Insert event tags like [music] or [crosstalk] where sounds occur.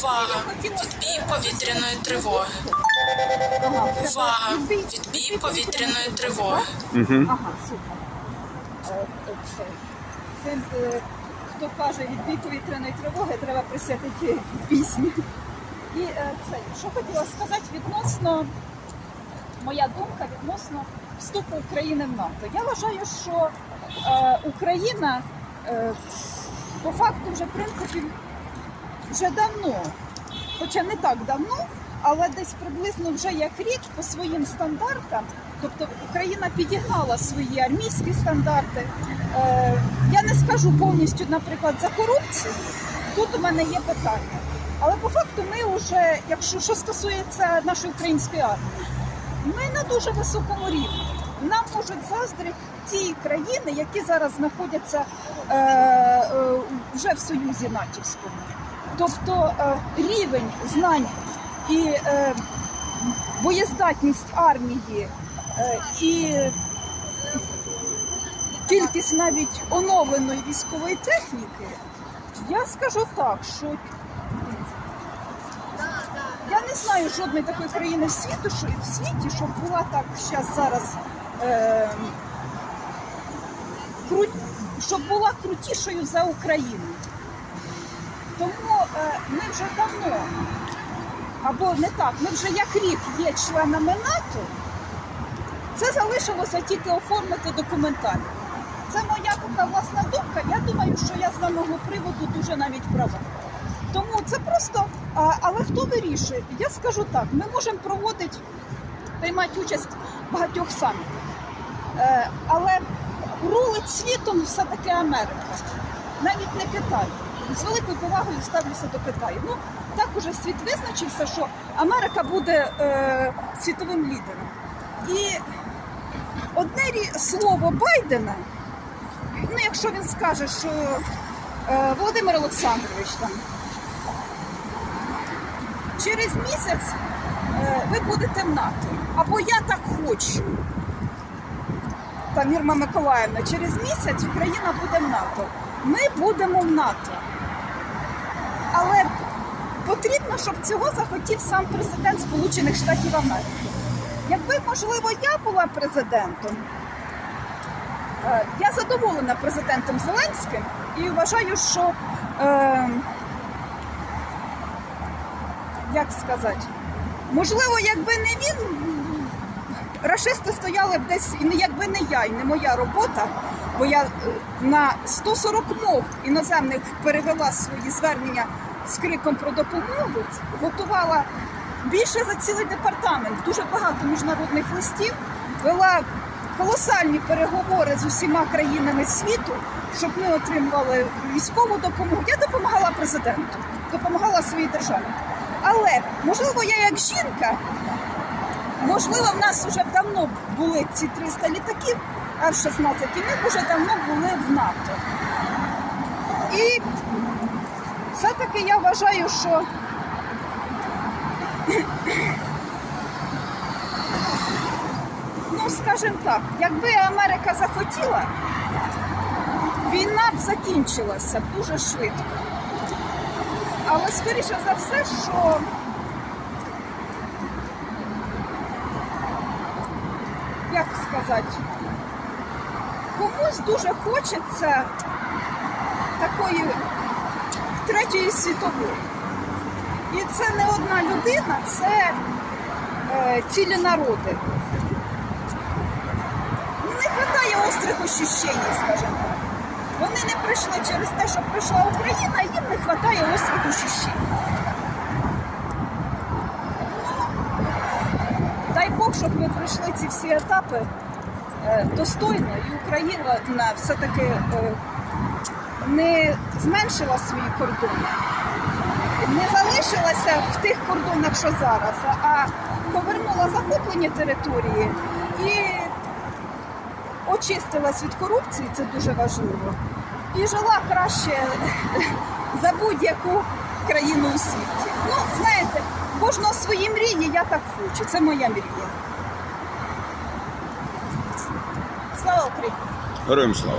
Увага! Відбій повітряної тривоги. Ага, Увага! відбій- повітряної тривоги. Ага, супер. Е, е, Це, це, е, хто каже відбій повітряної тривоги, треба присвятити пісні. І е, це, що хотіла сказати відносно, моя думка відносно вступу України в НАТО. Я вважаю, що е, Україна е, по факту вже в принципі вже давно, хоча не так давно, але десь приблизно вже як рік по своїм стандартам. Тобто Україна підігнала свої армійські стандарти. Е, я не скажу повністю, наприклад, за корупцію. Тут у мене є питання. Але по факту ми вже, якщо що стосується нашої української армії, ми на дуже високому рівні. Нам можуть заздрити ті країни, які зараз знаходяться е, е, вже в Союзі натівському. Тобто рівень знань і е, боєздатність армії е, і кількість навіть оновленої військової техніки, я скажу так, що я не знаю жодної такої країни в світу, що в світі, щоб була так зараз зараз. Е, кру- щоб була крутішою за Україну. Е, ми вже давно, або не так, ми вже як рік є членами НАТО. Це залишилося тільки оформити документально. Це моя така власна думка. Я думаю, що я з даного приводу дуже навіть права. Тому це просто, але хто вирішує? Я скажу так: ми можемо проводити, приймати участь в багатьох самітах. Е, але рулить світом все-таки Америка, навіть не Китай. З великою повагою ставлюся до Китаю. Ну так уже світ визначився, що Америка буде е, світовим лідером. І одне слово Байдена, ну якщо він скаже, що е, Володимир Олександрович там через місяць е, ви будете в НАТО, або я так хочу там Ірма Миколаївна, через місяць Україна буде в НАТО. Ми будемо в НАТО. Але потрібно, щоб цього захотів сам президент Сполучених Штатів Америки. Якби, можливо, я була президентом, е, я задоволена президентом Зеленським і вважаю, що е, як сказати, можливо, якби не він, рашисти стояли б десь, і не якби не я, і не моя робота, бо я е, на 140 мов іноземних перевела свої звернення з криком про допомогу, готувала більше за цілий департамент, дуже багато міжнародних листів, вела колосальні переговори з усіма країнами світу, щоб ми отримували військову допомогу. Я допомагала президенту, допомагала своїй державі. Але можливо, я як жінка Можливо, в нас вже давно були ці 300 літаків F-16, і ми вже давно були в НАТО. І все-таки я вважаю, що ну, скажімо так, якби Америка захотіла, війна б закінчилася дуже швидко. Але скоріше за все, що як сказати, комусь дуже хочеться такої третьої світової. І це не одна людина, це е, цілі народи. Не вистачає острих ощущень, скажімо так. Вони не прийшли через те, що прийшла Україна, їм не вистачає острих ощущень. Дай Бог, щоб ми пройшли ці всі етапи е, достойно, і Україна все-таки е, не зменшила свої кордони, не залишилася в тих кордонах, що зараз, а повернула захоплені території і очистилась від корупції, це дуже важливо. І жила краще [laughs] за будь-яку країну у світі. Ну, знаєте, кожного свої мрії, я так хочу. Це моя мрія. Слава Україні! Героям слава.